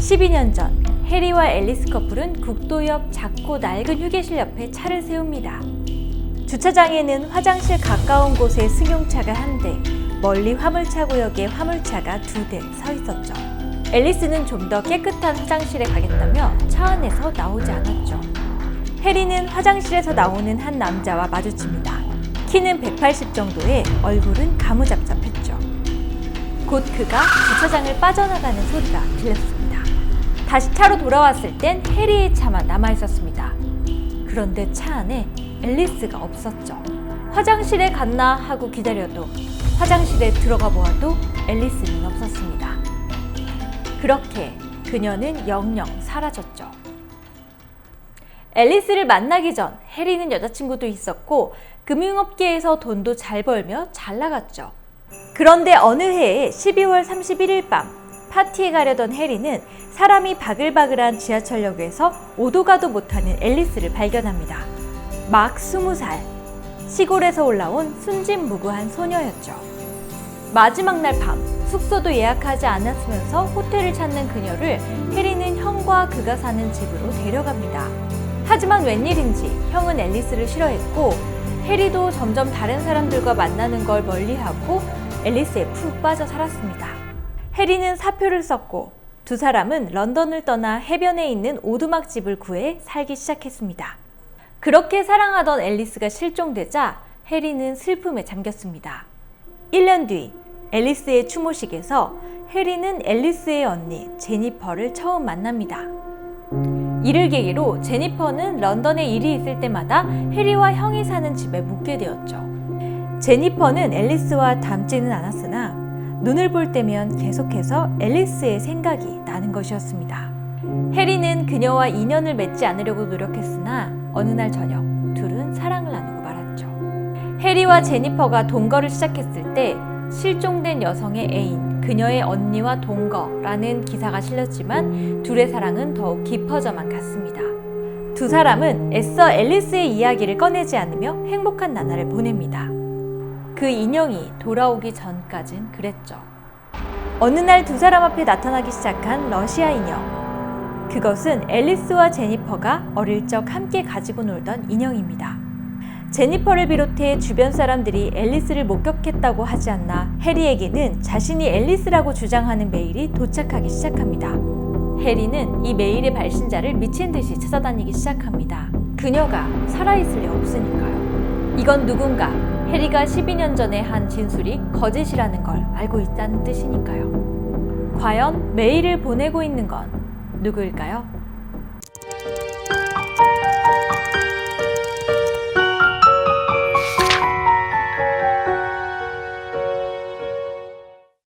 12년 전 해리와 앨리스 커플은 국도 옆 작고 낡은 휴게실 옆에 차를 세웁니다. 주차장에는 화장실 가까운 곳에 승용차가 한 대, 멀리 화물차 구역에 화물차가 두 대 서 있었죠. 앨리스는 좀 더 깨끗한 화장실에 가겠다며 차 안에서 나오지 않았죠. 해리는 화장실에서 나오는 한 남자와 마주칩니다. 키는 180 정도에 얼굴은 가무잡잡했죠. 곧 그가 주차장을 빠져나가는 소리가 들렸습니다. 다시 차로 돌아왔을 땐 해리의 차만 남아 있었습니다. 그런데 차 안에 앨리스가 없었죠. 화장실에 갔나 하고 기다려도 화장실에 들어가 보아도 앨리스는 없었습니다. 그렇게 그녀는 영영 사라졌죠. 앨리스를 만나기 전 해리는 여자친구도 있었고 금융업계에서 돈도 잘 벌며 잘 나갔죠. 그런데 어느 해에 12월 31일 밤 파티에 가려던 해리는 사람이 바글바글한 지하철역에서 오도 가도 못하는 앨리스를 발견합니다. 막 20살, 시골에서 올라온 순진무구한 소녀였죠. 마지막 날 밤, 숙소도 예약하지 않았으면서 호텔을 찾는 그녀를 해리는 형과 그가 사는 집으로 데려갑니다. 하지만 웬일인지 형은 앨리스를 싫어했고 해리도 점점 다른 사람들과 만나는 걸 멀리하고 앨리스에 푹 빠져 살았습니다. 해리는 사표를 썼고 두 사람은 런던을 떠나 해변에 있는 오두막집을 구해 살기 시작했습니다. 그렇게 사랑하던 앨리스가 실종되자 해리는 슬픔에 잠겼습니다. 1년 뒤 앨리스의 추모식에서 해리는 앨리스의 언니 제니퍼를 처음 만납니다. 이를 계기로 제니퍼는 런던에 일이 있을 때마다 해리와 형이 사는 집에 묵게 되었죠. 제니퍼는 앨리스와 닮지는 않았으나 눈을 볼 때면 계속해서 앨리스의 생각이 나는 것이었습니다. 해리는 그녀와 인연을 맺지 않으려고 노력했으나 어느 날 저녁 둘은 사랑을 나누고 말았죠. 해리와 제니퍼가 동거를 시작했을 때 실종된 여성의 애인, 그녀의 언니와 동거라는 기사가 실렸지만 둘의 사랑은 더욱 깊어져만 갔습니다. 두 사람은 애써 앨리스의 이야기를 꺼내지 않으며 행복한 나날을 보냅니다. 그 인형이 돌아오기 전까진 그랬죠. 어느 날 두 사람 앞에 나타나기 시작한 러시아 인형. 그것은 앨리스와 제니퍼가 어릴 적 함께 가지고 놀던 인형입니다. 제니퍼를 비롯해 주변 사람들이 앨리스를 목격했다고 하지 않나 해리에게는 자신이 앨리스라고 주장하는 메일이 도착하기 시작합니다. 해리는 이 메일의 발신자를 미친 듯이 찾아다니기 시작합니다. 그녀가 살아있을 리 없으니까요. 이건 누군가 해리가 12년 전에 한 진술이 거짓이라는 걸 알고 있다는 뜻이니까요. 과연 메일을 보내고 있는 건 누구일까요?